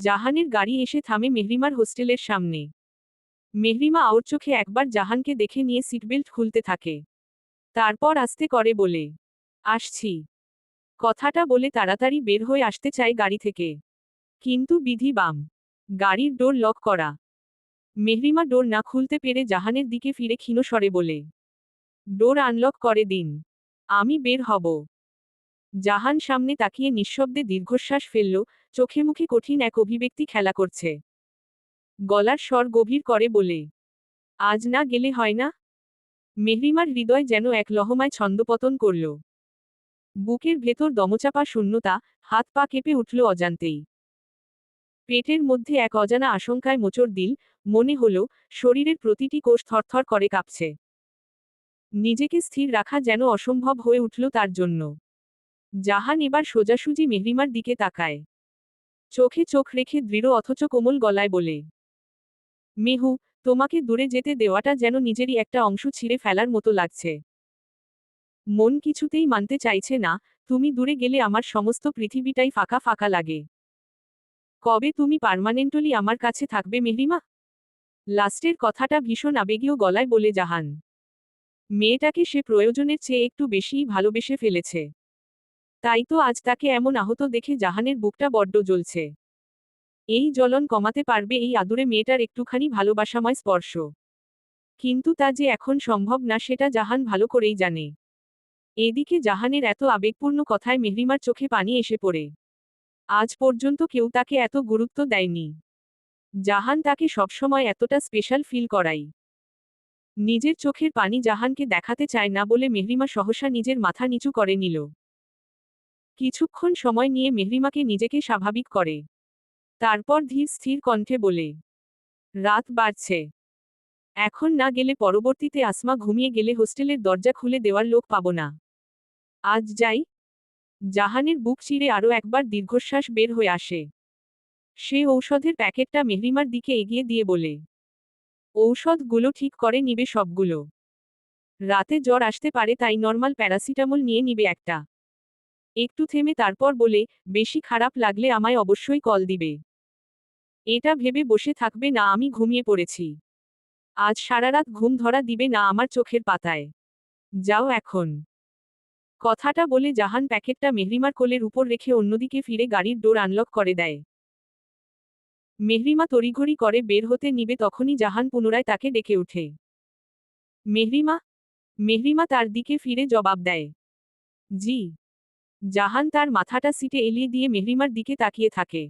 জাহানের গাড়ি এসে থামে মেহরিমার হোস্টেলের সামনে। মেহরিমা আউর চোখে একবার জাহানকে দেখে নিয়ে সিটবেল্ট খুলতে থাকে। তারপর আসতে করে বলে, আসছি। কথাটা বলে তাড়াতাড়ি বের হয়ে আসতে চায় গাড়ি থেকে। কিন্তু বিধি বাম, গাড়ির ডোর লক করা। মেহরিমা ডোর না খুলতে পেরে জাহানের দিকে ফিরে ক্ষীণ স্বরে বলে, ডোর আনলক করে দিন, আমি বের হব। জাহান সামনে তাকিয়ে নিঃশব্দে দীর্ঘশ্বাস ফেলল চোখে মুখে কঠিন এক অভিব্যক্তি খেলা করছে। গলার স্বর গভীর করে বলে, আজ না গেলে হয় না? মেহরিমার হৃদয় যেন এক লহমায় ছন্দপতন করল। বুকের ভেতর দমচাপা শূন্যতা, হাত পা কেঁপে উঠল অজান্তেই। পেটের মধ্যে এক অজানা আশঙ্কায় মোচড় দিল, মনে হল, শরীরের প্রতিটি কোষ থরথর করে কাঁপছে। নিজেকে স্থির রাখা যেন অসম্ভব হয়ে উঠল তার জন্য। জাহান এবার সোজাসুজি মেহরিমার দিকে তাকায়। চোখে চোখ রেখে দৃঢ় অথচ কোমল গলায় বলে, মেহু, তোমাকে দূরে যেতে দেওয়াটা যেন নিজেরই একটা অংশ ছিঁড়ে ফেলার মতো লাগছে। মন কিছুতেই মানতে চাইছে না, তুমি দূরে গেলে আমার সমস্ত পৃথিবীটাই ফাঁকা ফাঁকা লাগে। কবে তুমি পার্মানেন্টলি আমার কাছে থাকবে মেহরিমা? লাস্টের কথাটা ভীষণ আবেগীয় গলায় বলে জাহান। মেয়েটাকে সে প্রয়োজনের চেয়ে একটু বেশিই ভালোবেসে ফেলেছে। তাই তো আজ তাকে এমন আহত দেখে জাহানের বুকটা বড্ড জ্বলছে। এই জ্বলন কমাতে পারবে এই আদুরে মেয়েটার একটুখানি ভালোবাসাময় স্পর্শ। কিন্তু তা যে এখন সম্ভব না সেটা জাহান ভালো করেই জানে। এদিকে জাহানের এত আবেগপূর্ণ কথায় মেহরিমার চোখে পানি এসে পড়ে। আজ পর্যন্ত কেউ তাকে এত গুরুত্ব দেয়নি। জাহান তাকে সবসময় এতটা স্পেশাল ফিল করাই নিজের চোখের পানি জাহানকে দেখাতে চায় না বলে মেহরিমা সহসা নিজের মাথা নিচু করে নিল। কিছুক্ষণ সময় নিয়ে মেহরিমাকে নিজেকে স্বাভাবিক করে। তারপর ধীর স্থির কণ্ঠে বলে, রাত বাড়ছে। এখন না গেলে পরবর্তীতে আসমা ঘুমিয়ে গেলে হোস্টেলের দরজা খুলে দেওয়ার লোক পাব না। আজ যাই জাহানের বুক চিরে আরও একবার দীর্ঘশ্বাস বের হয়ে আসে। সে ঔষধের প্যাকেটটা মেহরিমার দিকে এগিয়ে দিয়ে বলে, ঔষধগুলো ঠিক করে নিবে সবগুলো। রাতে জ্বর আসতে পারে তাই নর্মাল প্যারাসিটামল নিয়ে নিবে একটা। একটু থেমে তারপর বলে, বেশি খারাপ লাগলে আমায় অবশ্যই কল দিবে। এটা ভেবে বসে থাকবে না, আমি ঘুমিয়ে পড়েছি। আজ সারারাত ঘুম ধরা দিবে না আমার চোখের পাতায়। যাও এখন কথাটা বলে জাহান প্যাকেটটা মেহরিমার কোলের উপর রেখে অন্যদিকে ফিরে গাড়ির ডোর আনলক করে দেয়। মেহরিমা তড়িঘড়ি করে বের হতে নিবে তখনই জাহান পুনরায় তাকে ডেকে ওঠে। মেহরিমা মেহরিমা তার দিকে ফিরে জবাব দেয়। জি। জাহান তার মাথাটা সিটে এলিয়ে দিয়ে মেহরিমার দিকে তাকিয়ে থাকে।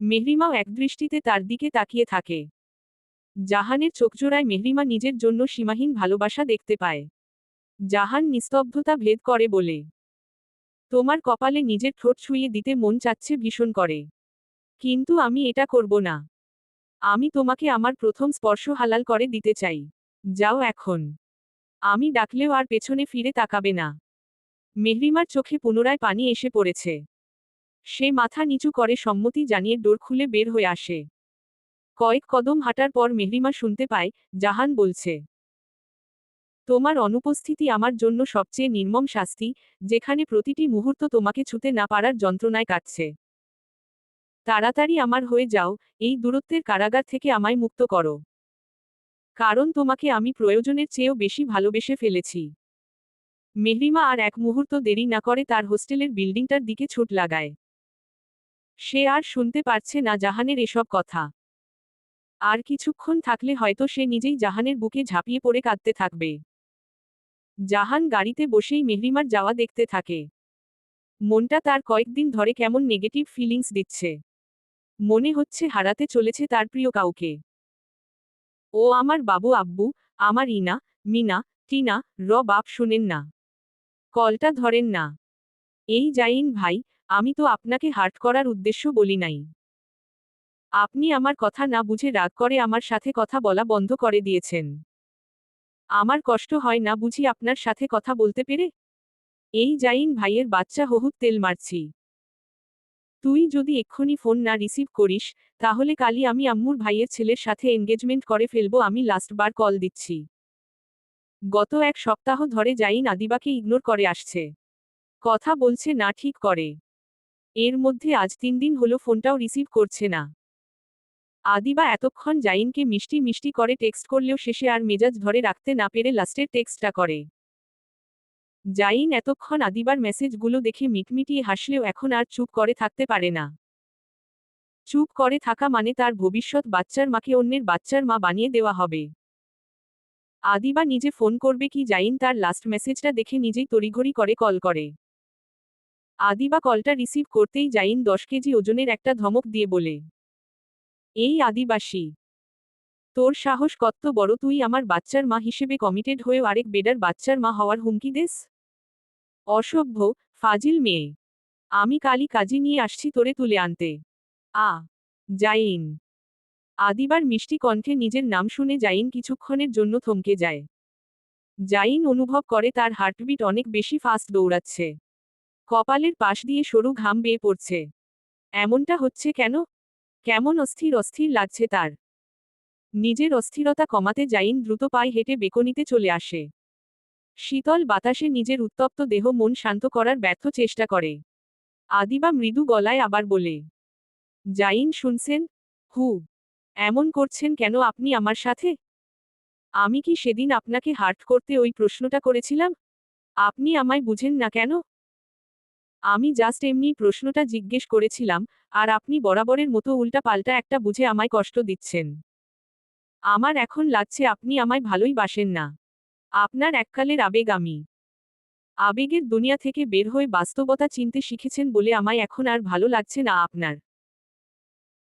মেহরিমাও একদৃষ্টিতে তার দিকে তাকিয়ে থাকে। জাহানের চোখজোড়ায় মেহরিমা নিজের জন্য সীমাহীন ভালোবাসা দেখতে পায়। জাহান নিস্তব্ধতা ভেদ করে বলে, তোমার কপালে নিজের ঠোঁট ছুঁয়ে দিতে মন চাচ্ছে ভীষণ করে। কিন্তু আমি এটা করব না। আমি তোমাকে আমার প্রথম স্পর্শ হালাল করে দিতে চাই। যাও এখন। আমি ডাকলেও আর পেছনে ফিরে তাকাবে না। মেহরিমার চোখে পুনরায় পানি এসে পড়েছে। সে মাথা নিচু করে সম্মতি জানিয়ে ডোর খুলে বের হয়ে আসে। কয়েক কদম হাঁটার পর মেহরিমা শুনতে পায়, জাহান বলছে, তোমার অনুপস্থিতি আমার জন্য সবচেয়ে নির্মম শাস্তি, যেখানে প্রতিটি মুহূর্ত তোমাকে ছুতে না পারার যন্ত্রণায় কাটছে। তাড়াতাড়ি আমার হয়ে যাও, এই দূরত্বের কারাগার থেকে আমায় মুক্ত করো। কারণ তোমাকে আমি প্রয়োজনের চেয়েও বেশি ভালোবেসে ফেলেছি। মেহরিমা আর এক মুহূর্ত দেরি না করে তার হোস্টেলের বিল্ডিংটার দিকে ছুট লাগায়। সে আর শুনতে পারছে না জাহানের এসব কথা। আর কিছুক্ষণ থাকলে হয়তো সে নিজেই জাহানের বুকে ঝাঁপিয়ে পড়ে কাঁদতে থাকবে। জাহান গাড়িতে বসেই মেহরিমার যাওয়া দেখতে থাকে। মনটা তার কয়েকদিন ধরে কেমন নেগেটিভ ফিলিংস দিচ্ছে। মনে হচ্ছে হারাতে চলেছে তার প্রিয় কাউকে। ও আমার বাবু আব্বু, আমার ইনা, মিনা, টিনা র বাপ শুনেন না। কলটা ধরেন না। এই যাইন ভাই, আমি তো আপনাকে হার্ট করার উদ্দেশ্য বলি নাই। আপনি আমার কথা না বুঝে রাগ করে আমার সাথে কথা বলা বন্ধ করে দিয়েছেন। আমার কষ্ট হয় না বুঝি আপনার সাথে কথা বলতে পেরে? এই যাইন ভাইয়ের বাচ্চা হহুত তেল মারছি। তুই যদি এক্ষুনি ফোন না রিসিভ করিস, তাহলে কালি আমি আম্মুর ভাইয়ের ছেলের সাথে এনগেজমেন্ট করে ফেলব, আমি লাস্ট বার কল দিচ্ছি। গত এক সপ্তাহ ধরে জাইন আদিবাকে ইগনোর করে আসছে। কথা বলছে না ঠিক করে। এর মধ্যে আজ তিন দিন হলো ফোনটাও রিসিভ করছে না। আদিবা এতক্ষণ জাইনকে মিষ্টি মিষ্টি করে টেক্সট করলেও শেষে আর মেজাজ ধরে রাখতে না পেরে লাস্টের টেক্সটটা করে। জাইন এতক্ষণ আদিবার মেসেজগুলো দেখে মিটমিটিয়ে হাসলেও এখন আর চুপ করে থাকতে পারে না। চুপ করে থাকা মানে তার ভবিষ্যৎ বাচ্চার মাকে অন্যের বাচ্চার মা বানিয়ে দেওয়া হবে। আদিবা নিজে ফোন করবে কি জাইন তার লাস্ট মেসেজটা দেখে নিজেই তড়িঘড়ি করে কল করে। আদিবা কলটা রিসিভ করতেই জাইন দশ কেজি ওজনের একটা ধমক দিয়ে বলে, এই আদিবাসী, তোর সাহস কত বড়, তুই আমার বাচ্চার মা হিসেবে কমিটেড হয়েও আরেক বেডার বাচ্চার মা হওয়ার হুমকি দেস? অসভ্য, ফাজিল মেয়ে। আমি কালি কাজী নিয়ে আসছি তোরে তুলে আনতে। আ, জাইন। আদিবার মিষ্টি কণ্ঠে নিজের নাম শুনে জাইন কিছুক্ষণের জন্য থমকে যায়। জাইন অনুভব করে তার হার্টবিট অনেক বেশি ফাস্ট দৌড়াচ্ছে। কপালের পাশ দিয়ে সরু ঘাম বেয়ে পড়ছে। এমনটা হচ্ছে কেন? কেমন অস্থির অস্থির লাগছে তার। নিজের অস্থিরতা কমাতে জাইন দ্রুত পায়ে হেঁটে বেকনিতে চলে আসে। শীতল বাতাসে নিজের উত্তপ্ত দেহ মন শান্ত করার ব্যর্থ চেষ্টা করে। আদিবা মৃদু গলায় আবার বলে, জাইন শুনছেন? হু। এমন করছেন কেন আপনি আমার সাথে? আমি কি সেদিন আপনাকে হার্ট করতে ওই প্রশ্নটা করেছিলাম? আপনি আমায় বুঝেন না কেন? আমি জাস্ট এমনি প্রশ্নটা জিজ্ঞেস করেছিলাম, আর আপনি বরাবরের মতো উল্টা পাল্টা একটা বুঝে আমায় কষ্ট দিচ্ছেন। আমার এখন লাগছে আপনি আমায় ভালোই বাসেন না। আপনার এককালের আবেগ আমি। আবেগের দুনিয়া থেকে বের হয়ে বাস্তবতা চিনতে শিখেছেন বলে আমায় এখন আর ভালো লাগছে না আপনার।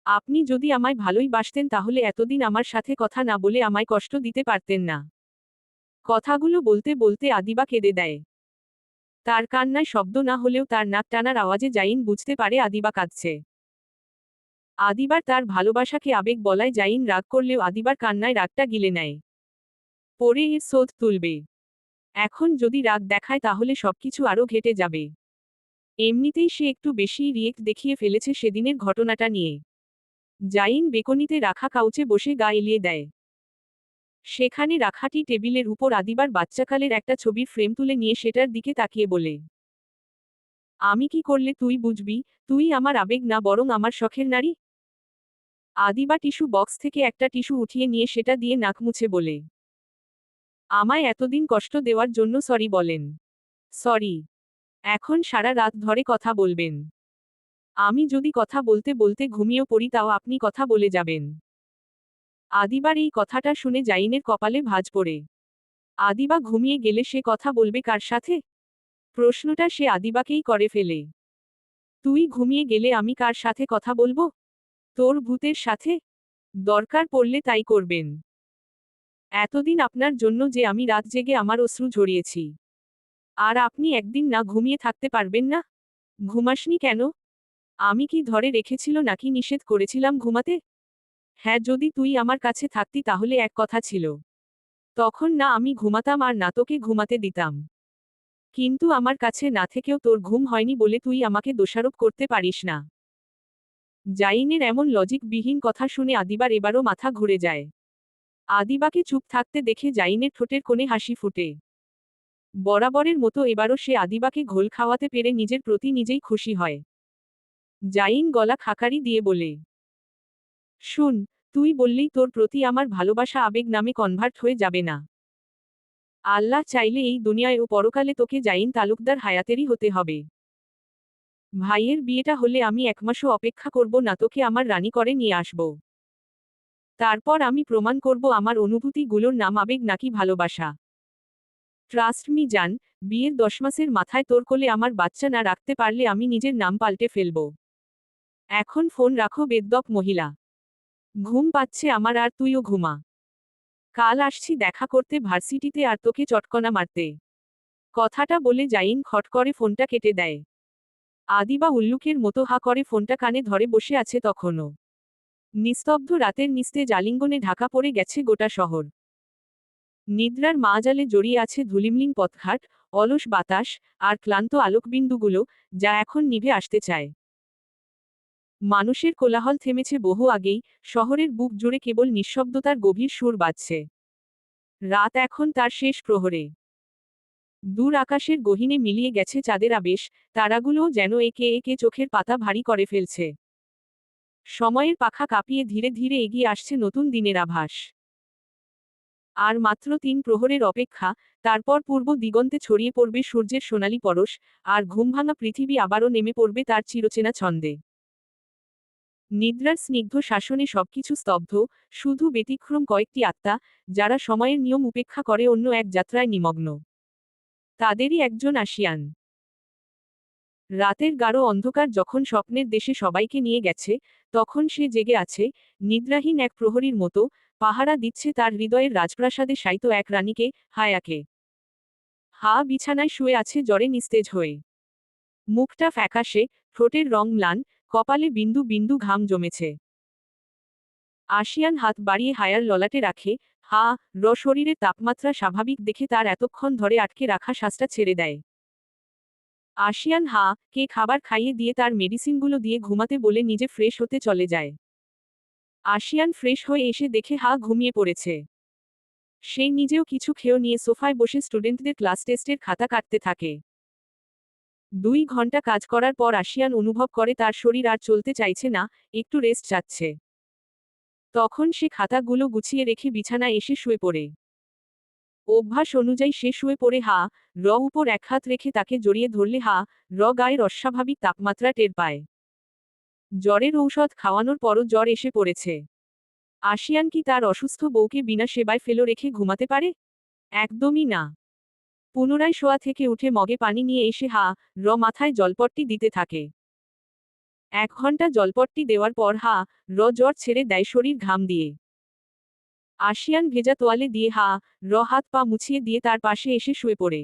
আপনি যদি আমায় ভালোই বাসতেন তাহলে এতদিন আমার সাথে কথা না বলে আমায় কষ্ট দিতে পারতেন না। কথাগুলো বলতে বলতে আদিবা কেঁদে দেয়। তার কান্নায় শব্দ না হলেও তার নাক টানার আওয়াজে জাইন বুঝতে পারে আদিবা কাঁদছে। আদিবার তার ভালোবাসাকে আবেগ বলায় জাইন রাগ করলেও আদিবার কান্নায় রাগটা গিলে নেয়। পরে এর শোধ তুলবে। এখন যদি রাগ দেখায় তাহলে সবকিছু আরও ঘেটে যাবে। এমনিতেই সে একটু বেশি রিয়েক্ট দেখিয়ে ফেলেছে সেদিনের ঘটনাটা নিয়ে। জাইন বেকনিতে রাখা কাউচে বসে গা এলিয়ে দেয়। সেখানে রাখাটি টেবিলের উপর আদিবার বাচ্চাকালের একটা ছবির ফ্রেম তুলে নিয়ে সেটার দিকে তাকিয়ে বলে, আমি কি করলে তুই বুঝবি? তুই আমার আবেগ না বরং আমার শখের নারী? আদিবা টিস্যু বক্স থেকে একটা টিস্যু উঠিয়ে নিয়ে সেটা দিয়ে নাক মুছে বলে, আমায় এতদিন কষ্ট দেওয়ার জন্য সরি বলেন। সরি। এখন সারা রাত ধরে কথা বলবেন। আমি যদি কথা বলতে বলতে ঘুমিয়ে পড়ি তাও আপনি কথা বলে যাবেন। আদিবার এই কথাটা শুনে জাইনের কপালে ভাঁজ পড়ে। আদিবা ঘুমিয়ে গেলে সে কথা বলবে কার সাথে? প্রশ্নটা সে আদিবাকেই করে ফেলে। তুই ঘুমিয়ে গেলে আমি কার সাথে কথা বলব? তোর ভূতের সাথে? দরকার পড়লে তাই করবেন। এতদিন আপনার জন্য যে আমি রাত জেগে আমার অশ্রু ঝরিয়েছি। আর আপনি একদিন না ঘুমিয়ে থাকতে পারবেন না? ঘুমাসনি কেন? আমি কি ধরে রেখেছিল নাকি নিষেধ করেছিলাম ঘুমাতে? হ্যাঁ যদি তুই আমার কাছে থাকতি তাহলে এক কথা ছিল। তখন না আমি ঘুমাতাম আর না তোকে ঘুমাতে দিতাম। কিন্তু আমার কাছে না থেকেও তোর ঘুম হয়নি বলে তুই আমাকে দোষারোপ করতে পারিস না। জাইনের এমন লজিকবিহীন কথা শুনে আদিবার এবারও মাথা ঘুরে যায়। আদিবাকে চুপ থাকতে দেখে জাইনের ঠোঁটের কোণে হাসি ফুটে। বরাবরের মতো এবারও সে আদিবাকে ঘোল খাওয়াতে পেরে নিজের প্রতি নিজেই খুশি হয়। জাইন গলা খাকারি দিয়ে বলে, শুন, তুই বললেই তোর প্রতি আমার ভালোবাসা আবেগ নামে কনভার্ট হয়ে যাবে না। আল্লাহ চাইলে এই দুনিয়ায় ও পরকালে তোকে জাইন তালুকদার হায়াতেরই হতে হবে। ভাইয়ের বিয়েটা হলে আমি একমাসও অপেক্ষা করব না, তোকে আমার রানী করে নিয়ে আসব। তারপর আমি প্রমাণ করব আমার অনুভূতিগুলোর নাম আবেগ নাকি ভালোবাসা। ট্রাস্ট মি জান, বিয়ের দশ মাসের মাথায় তোর কোলে আমার বাচ্চা না রাখতে পারলে আমি নিজের নাম পাল্টে ফেলব। এখন ফোন রাখো বেদ্যপ মহিলা। ঘুম পাচ্ছে আমার আর তুইও ঘুমা। কাল আসছি দেখা করতে ভার্সিটিতে আর তোকে চটকনা মারতে। কথাটা বলে জাইন খট করে ফোনটা কেটে দেয়। আদিবা উল্লুকের মতো হা করে ফোনটা কানে ধরে বসে আছে তখনও। নিস্তব্ধ রাতের নিস্তে জালিঙ্গনে ঢাকা পড়ে গেছে গোটা শহর। নিদ্রার মাজালে জড়িয়ে আছে ধুলিমলিং পথঘাট, অলস বাতাস আর ক্লান্ত আলোকবিন্দুগুলো যা এখন নিভে আসতে চায়। মানুষের কোলাহল থেমেছে বহু আগেই, শহরের বুক জুড়ে কেবল নিঃশব্দতার গভীর সুর বাজছে। রাত এখন তার শেষ প্রহরে। দূর আকাশের গহিনে মিলিয়ে গেছে চাঁদের আবেশ, তারাগুলোও যেন একে একে চোখের পাতা ভারী করে ফেলছে। সময়ের পাখা কাঁপিয়ে ধীরে ধীরে এগিয়ে আসছে নতুন দিনের আভাস। আর মাত্র তিন প্রহরের অপেক্ষা, তারপর পূর্ব দিগন্তে ছড়িয়ে পড়বে সূর্যের সোনালি পরশ, আর ঘুমভাঙা পৃথিবী আবারও নেমে পড়বে তার চিরচেনা ছন্দে। নিদ্রার স্নিগ্ধ শাসনে সবকিছু স্তব্ধ, শুধু ব্যতিক্রম কয়েকটি আত্মা, যারা সময়ের নিয়ম উপেক্ষা করে অন্য এক যাত্রায় নিমগ্ন। তাদেরই একজন আসিয়ান। রাতের গাঢ় অন্ধকার যখন স্বপ্নের দেশে সবাইকে নিয়ে গেছে, তখন সে জেগে আছে, নিদ্রাহীন এক প্রহরীর মতো, পাহারা দিচ্ছে তার হৃদয়ের রাজপ্রাসাদে শায়িত এক রানীকে, হায়াকে। হা বিছানায় শুয়ে আছে জ্বরে নিস্তেজ হয়ে। মুখটা ফ্যাকাশে, ঠোঁটের রং ম্লান কপালে বিন্দু বিন্দু ঘাম জমেছে। আশিয়ান হাত বাড়িয়ে হায়ার ললাটে রাখে, হা, র শরীরে তাপমাত্রা স্বাভাবিক দেখে তার এতক্ষণ ধরে আটকে রাখা শ্বাসটা ছেড়ে দেয়। আশিয়ান, হা, কে খাবার খাইয়ে দিয়ে তার মেডিসিনগুলো দিয়ে ঘুমাতে বলে নিজে ফ্রেশ হতে চলে যায়। আশিয়ান ফ্রেশ হয়ে এসে দেখে, হা, ঘুমিয়ে পড়েছে। সে নিজেও কিছু খেয়েও নিয়ে সোফায় বসে স্টুডেন্টদের ক্লাস টেস্টের খাতা কাটতে থাকে। দুই ঘণ্টা কাজ করার পর আশিয়ান অনুভব করে তার শরীর আর চলতে চাইছে না, একটু রেস্ট চাচ্ছে তখন সে খাতাগুলো গুছিয়ে রেখে বিছানায় এসে শুয়ে পড়ে। অভ্যাস অনুযায়ী সে শুয়ে পড়ে, হা, র উপর এক হাত রেখে তাকে জড়িয়ে ধরলে, হা, র গায়ের অস্বাভাবিক তাপমাত্রা টের পায়। জ্বরের ঔষধ খাওয়ানোর পরও জ্বর এসে পড়েছে। আশিয়ান কি তার অসুস্থ বউকে বিনা সেবায় ফেলো রেখে ঘুমাতে পারে? একদমই না। পুনরায় শোয়া থেকে উঠে মগে পানি নিয়ে এসে হা, র মাথায় জলপটটি দিতে থাকে। এক ঘণ্টা জলপটটি দেওয়ার পর হা, র জ্বর ছেড়ে দেয় শরীর ঘাম দিয়ে। আশিয়ান ভেজা তোয়ালে দিয়ে হা, র হাত পা মুছিয়ে দিয়ে তার পাশে এসে শুয়ে পড়ে।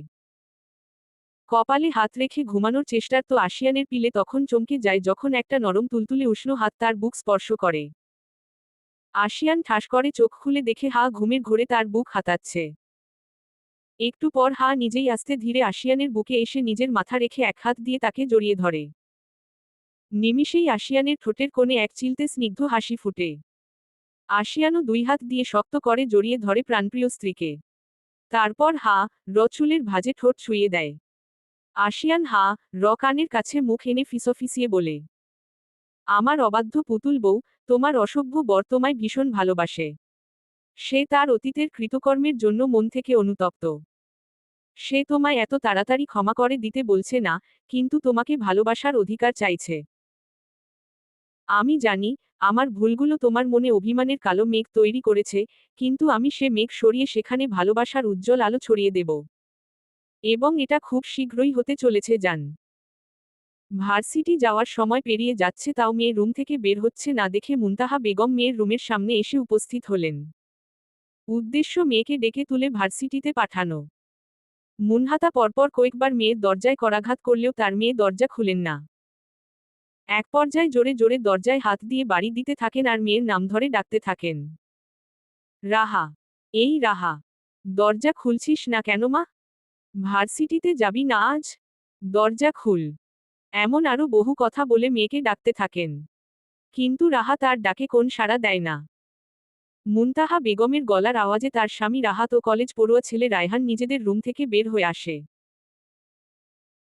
কপালে হাত রেখে ঘুমানোর চেষ্টার তো আশিয়ানের পিলে তখন চমকে যায় যখন একটা নরম তুলতুলে উষ্ণ হাত তার বুক স্পর্শ করে। আশিয়ান ঠাস করে চোখ খুলে দেখে হা, ঘুমের ঘোরে তার বুক হাতাচ্ছে। একটু পর হা নিজেই আস্তে ধীরে আশিয়ানের বুকে এসে নিজের মাথা রেখে এক হাত দিয়ে তাকে জড়িয়ে ধরে। নিমিষেই আশিয়ানের ঠোঁটের কোণে এক চিলতে স্নিগ্ধ হাসি ফুটে। আশিয়ানও দুই হাত দিয়ে শক্ত করে জড়িয়ে ধরে প্রাণপ্রিয় স্ত্রীকে। তারপর হা রচুলের ভাজে ঠোঁট ছুঁয়ে দেয়। আশিয়ান হা র কানের কাছে মুখ এনে ফিসফিসিয়ে বলে, আমার অবাধ্য পুতুল বউ, তোমার অসভ্য বর্তমায় ভীষণ ভালোবাসে। সে তার অতীতের কৃতকর্মের জন্য মন থেকে অনুতপ্ত। সে তোমায় এত তাড়াতাড়ি ক্ষমা করে দিতে বলছে না, কিন্তু তোমাকে ভালোবাসার অধিকার চাইছে। আমি জানি, আমার ভুলগুলো তোমার মনে অভিমানের কালো মেঘ তৈরি করেছে, কিন্তু আমি সে মেঘ সরিয়ে সেখানে ভালোবাসার উজ্জ্বল আলো ছড়িয়ে দেব। এবং এটা খুব শীঘ্রই হতে চলেছে যান ভার্সিটি যাওয়ার সময় পেরিয়ে যাচ্ছে তাও মেয়ে রুম থেকে বের হচ্ছে না দেখে মুন্তাহা বেগম মেয়ের রুমের সামনে এসে উপস্থিত হলেন। উদ্দেশ্য মেয়েকে ডেকে তুলে ভার্সিটিতে পাঠানো। মুনহাতা পরপর কয়েকবার মেয়ের দরজায় করাঘাত করলেও তার মেয়ে দরজা খুলেন না। এক পর্যায়ে জোরে জোরে দরজায় হাত দিয়ে বাড়ি দিতে থাকেন আর মেয়ের নাম ধরে ডাকতে থাকেন। রাহা, এই রাহা, দরজা খুলছিস না কেন মা? ভার্সিটিতে যাবি না আজ? দরজা খুল। এমন আরও বহু কথা বলে মেয়েকে ডাকতে থাকেন। কিন্তু রাহা তার ডাকে কোন সাড়া দেয় না। মুনতাহা বেগমের গলার আওয়াজে তার স্বামী রাহাত ও কলেজ পড়ুয়া ছেলে রায়হান নিজেদের রুম থেকে বের হয়ে আসে।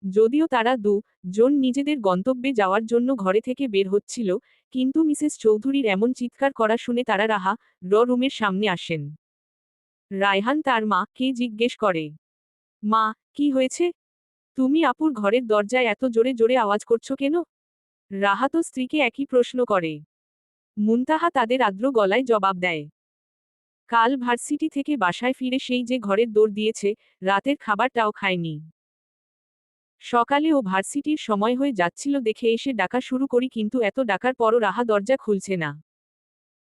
যদিও তারা দু জন নিজেদের গন্তব্যে যাওয়ার জন্য ঘরে থেকে বের হচ্ছিল, কিন্তু মিসেস চৌধুরীর এমন চিৎকার করা শুনে তারা রাহা র রুমের সামনে আসেন। রায়হান তার মা কে জিজ্ঞেস করে, মা, কি হয়েছে? তুমি আপুর ঘরের দরজায় এত জোরে জোরে আওয়াজ করছ কেন? রাহাত স্ত্রীকে একই প্রশ্ন করে মুনতাহা তাদের আদ্র গলায় জবাব দেয়। কাল ভার্সিটি থেকে বাসায় ফিরে সেই যে ঘরের দৌড় দিয়েছে, রাতের খাবারটাও খায়নি। সকালে ও ভার্সিটির সময় হয়ে যাচ্ছিল দেখে এসে ডাকা শুরু করি কিন্তু এত ডাকার পরও রাহা দরজা খুলছে না।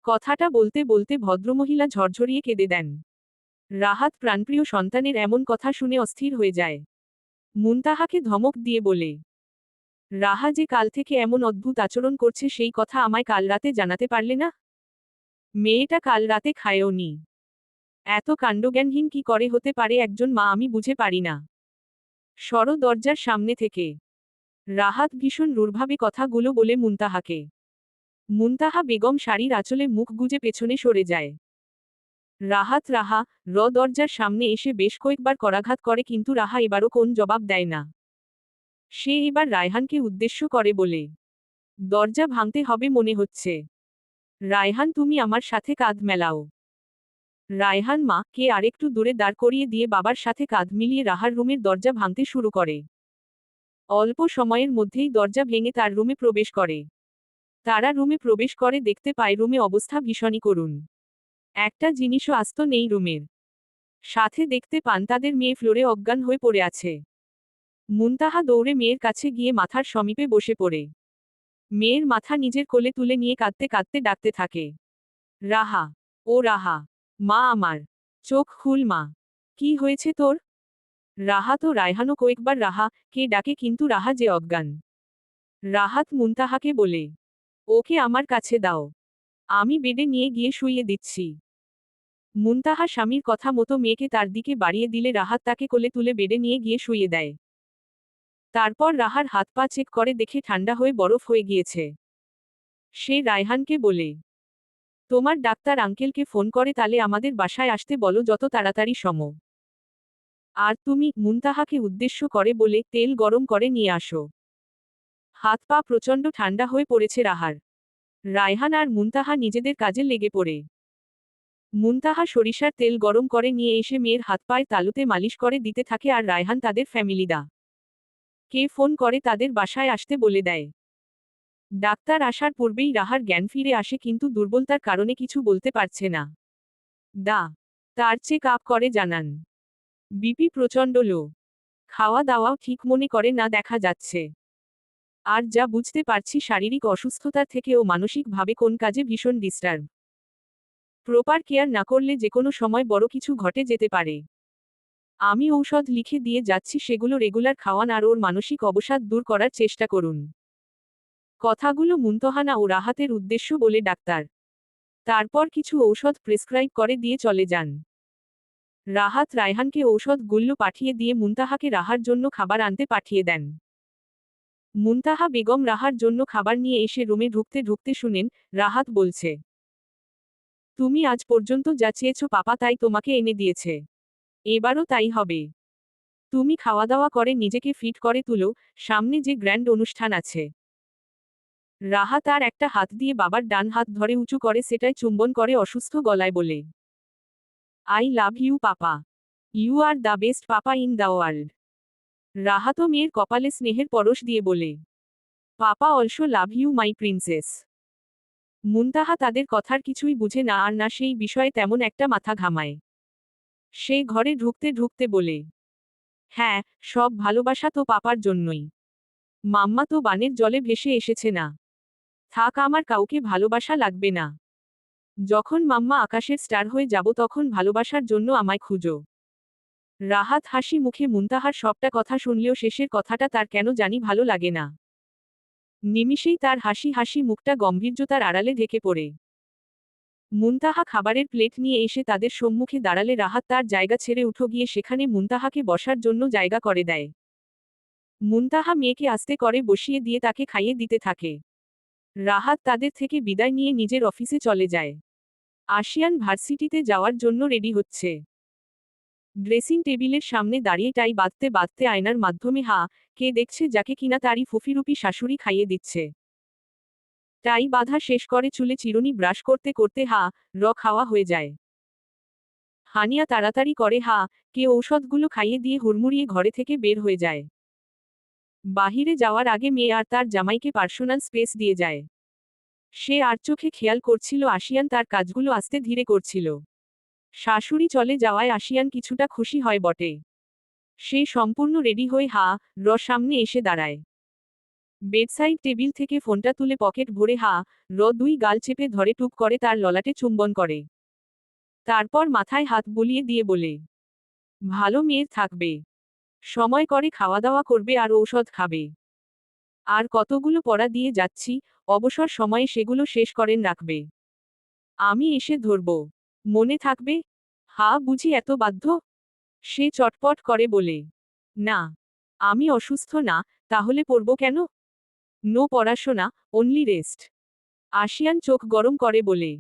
কথাটা বলতে বলতে ভদ্রমহিলা ঝরঝরিয়ে কেঁদে দেন। রাহাত প্রাণপ্রিয় সন্তানের এমন কথা শুনে অস্থির হয়ে যায়। মুনতাহাকে ধমক দিয়ে বলে রাহা যে কাল থেকে এমন অদ্ভুত আচরণ করছে সেই কথা আমায় কাল রাতে জানাতে পারলে না? মেয়েটা কাল রাতে খায়ও নি। এত কাণ্ডজ্ঞানহীন কি করে হতে পারে একজন মা আমি বুঝে পারি না। সর দরজার সামনে থেকে। রাহাত ভীষণ রূঢ়ভাবে কথাগুলো বলে মুনতাহাকে। মুনতাহা বেগম শাড়ির আঁচলে মুখ গুজে পেছনে সরে যায়। রাহাত, রাহা, র দরজার সামনে এসে বেশ কয়েকবার করাঘাত করে কিন্তু রাহা এবারও কোন জবাব দেয় না। সে এবার রায়হানকে উদ্দেশ্য করে বলে, দরজা ভাঙতে হবে মনে হচ্ছে। রায়হান, তুমি আমার সাথে কাঁধ মেলাও। রায়হান মা কে আরেকটু দূরে দাঁড় করিয়ে দিয়ে বাবার সাথে কাঁধ মিলিয়ে রাহার রুমের দরজা ভাঙতে শুরু করে। অল্প সময়ের মধ্যেই দরজা ভেঙে তার রুমে প্রবেশ করে। তারা রুমে প্রবেশ করে দেখতে পায় রুমে অবস্থা ভীষণই করুন একটা জিনিসও আস্ত নেই রুমের। সাথে দেখতে পান তাদের মেয়ে ফ্লোরে অজ্ঞান হয়ে পড়ে আছে। মুনতাহা দৌড়ে মেয়ের কাছে গিয়ে মাথার সমীপে বসে পড়ে। মেয়ের মাথা নিজের কোলে তুলে নিয়ে কাঁদতে কাঁদতে ডাকতে থাকে। রাহা, ও রাহা, মা আমার, চোখ খুল মা, কি হয়েছে তোর? রাহা তো রায়হানও কয়েকবার রাহা, কে ডাকে কিন্তু রাহা যে অজ্ঞান। রাহাত মুনতাহাকে বলে, ওকে আমার কাছে দাও, আমি বেডে নিয়ে গিয়ে শুইয়ে দিচ্ছি। মুনতাহা স্বামীর কথা মতো মেয়েকে তার দিকে বাড়িয়ে দিলে রাহাত তাকে কোলে তুলে বেডে নিয়ে গিয়ে শুইয়ে দেয়। তারপর রাহার হাত পা চেক করে দেখে ঠান্ডা হয়ে বরফ হয়ে গিয়েছে। সে রায়হানকে বলে, তোমার ডাক্তার আঙ্কেলকে ফোন করে তালে আমাদের বাসায় আসতে বলো যত তাড়াতাড়ি সম আর তুমি মুনতাহাকে উদ্দেশ্য করে বলে তেল গরম করে নিয়ে আসো। হাত পা প্রচণ্ড ঠান্ডা হয়ে পড়েছে রাহার। রায়হান আর মুনতাহা নিজেদের কাজে লেগে পড়ে। মুনতাহা সরিষার তেল গরম করে নিয়ে এসে মেয়ের হাত পায়ের তালুতে মালিশ করে দিতে থাকে আর রায়হান তাদের ফ্যামিলিদা কে ফোন করে তাদের বাসায় আসতে বলে দেয়। ডাক্তার আসার পূর্বেই রাহার জ্ঞান ফিরে আসে কিন্তু দুর্বলতার কারণে কিছু বলতে পারছে না। দা, তার চেক আপ করে জানান। বিপি প্রচণ্ড লো। খাওয়া দাওয়াও ঠিক মনে করে না দেখা যাচ্ছে। আর যা বুঝতে পারছি শারীরিক অসুস্থতার থেকেও মানসিকভাবে কোন কাজে ভীষণ ডিস্টার্ব। প্রপার কেয়ার না করলে যে কোনো সময় বড় কিছু ঘটে যেতে পারে। আমি ঔষধ লিখে দিয়ে যাচ্ছি, সেগুলো রেগুলার খাওয়ান আর ওর মানসিক অবসাদ দূর করার চেষ্টা করুন। কথাগুলো মুন্তহানা ও রাহাতের উদ্দেশ্য বলে ডাক্তার। তারপর কিছু ঔষধ প্রেসক্রাইব করে দিয়ে চলে যান। রাহাত রায়হানকে ঔষধগুলো পাঠিয়ে দিয়ে মুনতাহাকে রাহার জন্য খাবার আনতে পাঠিয়ে দেন। মুনতাহা বেগম রাহার জন্য খাবার নিয়ে এসে রুমে ঢুকতে ঢুকতে শুনেন, রাহাত বলছে, তুমি আজ পর্যন্ত যা চেয়েছ পাপা তাই তোমাকে এনে দিয়েছে। এবারও তাই হবে। তুমি খাওয়া দাওয়া করে নিজেকে ফিট করে তুলো, সামনে যে গ্র্যান্ড অনুষ্ঠান আছে। রাহা তার একটা হাত দিয়ে বাবার ডান হাত ধরে উঁচু করে সেটাই চুম্বন করে অসুস্থ গলায় বলে, I love you, papa. You are the best papa in the world. Raha তো মেয়ের কপালে স্নেহের পরশ দিয়ে বলে, papa also love you, my princess. Muntaha তাদের কথার কিছুই বুঝে না আর না সেই বিষয়ে তেমন একটা মাথা ঘামায়। সে ঘরে ঢুকতে ঢুকতে বলে হ্যাঁ সব ভালোবাসা তো পাপার জন্যই। মাম্মা তো বানের জলে ভেসে এসেছে না। থাক, আমার কাউকে ভালোবাসা লাগবে না। যখন মাম্মা আকাশের স্টার হয়ে যাব তখন ভালোবাসার জন্য আমায় খুঁজো রাহাত হাসি মুখে মুনতাহার সবটা কথা শুনলেও শেষের কথাটা তার কেন জানি ভালো লাগে না। নিমিষেই তার হাসি হাসি মুখটা গম্ভীর্যতার আড়ালে ঢেকে পড়ে। মুনতাহা খাবারের প্লেট নিয়ে এসে তাদের সম্মুখে দাঁড়ালে রাহাত তার জায়গা ছেড়ে উঠো গিয়ে সেখানে মুনতাহাকে বসার জন্য জায়গা করে দেয়। মুনতাহা মেয়েকে আস্তে করে বসিয়ে দিয়ে তাকে খাইয়ে দিতে থাকে। রাহাত তাদের থেকে বিদায় নিয়ে নিজের অফিসে চলে যায়। আসিয়ান ভার্সিটিতে যাওয়ার জন্য রেডি হচ্ছে। ড্রেসিং টেবিলের সামনে দাঁড়িয়ে টাই বাঁধতে বাঁধতে আয়নার মাধ্যমে হা, কে দেখছে যাকে কিনা তারই ফুফিরুপি শাশুড়ি খাইয়ে দিচ্ছে। টাই বাধা শেষ করে চুলে চিরুনি ব্রাশ করতে করতে হা, র খাওয়া হয়ে যায়। হানিয়া তাড়াতাড়ি করে, হা, কে ঔষধগুলো খাইয়ে দিয়ে হুড়মুড়িয়ে ঘরে থেকে বের হয়ে যায়। বাহিরে যাওয়ার আগে মেয়ে আর তার জামাইকে পার্সোনাল স্পেস দিয়ে যায়। সে আর চোখে খেয়াল করছিল আসিয়ান তার কাজগুলো আস্তে ধীরে করছিল। শাশুড়ি চলে যাওয়ায় আসিয়ান কিছুটা খুশি হয় বটে। সে সম্পূর্ণ রেডি হয়ে, হা, র সামনে এসে দাঁড়ায়। বেডসাইড টেবিল থেকে ফোনটা তুলে পকেট ভরে হা, র দুই গাল চেপে ধরে টুক করে তার ললাটে চুম্বন করে। তারপর মাথায় হাত বুলিয়ে দিয়ে বলে, ভালো মেয়ের থাকবে। সময় করে খাওয়া দাওয়া করবে আর ঔষধ খাবে। আর কতগুলো পড়া দিয়ে যাচ্ছি, অবসর সময়ে সেগুলো শেষ করেন রাখবে। আমি এসে ধরব। মনে থাকবে? হা, বুঝি এত বাধ্য? সে চটপট করে বলে, না, আমি অসুস্থ না, তাহলে পড়ব কেন? নো পড়াশোনা অনলি রেস্ট আসিয়ান চোখ গরম করে বলে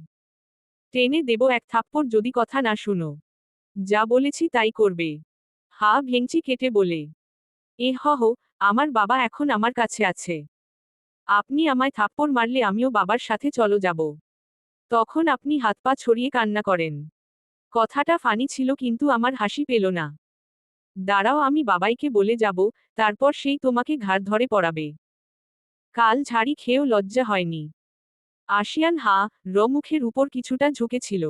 টেনে দেব এক থাপ্পড় যদি কথা না শুনো। যা বলেছি তাই করবে। হা ভেঙচি কেটে বলে এ হ হো, আমার বাবা এখন আমার কাছে আছে। আপনি আমায় থাপ্পড় মারলে আমিও বাবার সাথে চলো যাব। তখন আপনি হাত পা ছড়িয়ে কান্না করেন। কথাটা ফানি ছিল কিন্তু আমার হাসি পেল না। দাঁড়াও আমি বাবাইকে বলে যাব তারপর সেই তোমাকে ঘাড় ধরে পড়াবে। কাল ঝাড়ি খেয়েও লজ্জা হয়নি। আসিয়ান হা র মুখের উপর কিছুটা ঝুঁকেছিল।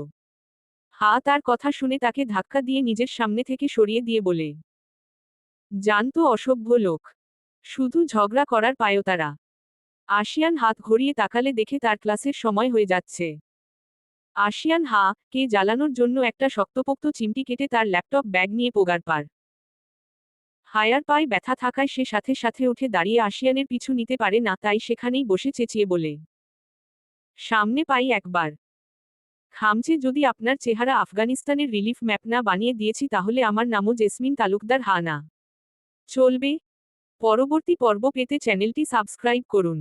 হা তার কথা শুনে তাকে ধাক্কা দিয়ে নিজের সামনে থেকে সরিয়ে দিয়ে বলে জানতো অসভ্য লোক। শুধু ঝগড়া করার পায়ও তারা আসিয়ান হাত ঘড়িয়ে তাকালে দেখে তার ক্লাসের সময় হয়ে যাচ্ছে। আসিয়ান হা, কে জ্বালানোর জন্য একটা শক্তপোক্ত চিমটি কেটে তার ল্যাপটপ ব্যাগ নিয়ে পোগার পার হায়ার পায়ে ব্যথা থাকায় সে সাথে সাথে উঠে দাঁড়িয়ে আসিয়ানের পিছু নিতে পারে না, তাই সেখানেই বসে চেঁচিয়ে বলে, সামনে পাই একবার। খামচে, যদি আপনার চেহারা আফগানিস্তানের রিলিফ ম্যাপ না বানিয়ে দিয়েছি, তাহলে আমার নামও জেসমিন তালুকদার হা না চলবে। পরবর্তী পর্ব পেতে চ্যানেলটি সাবস্ক্রাইব করুন।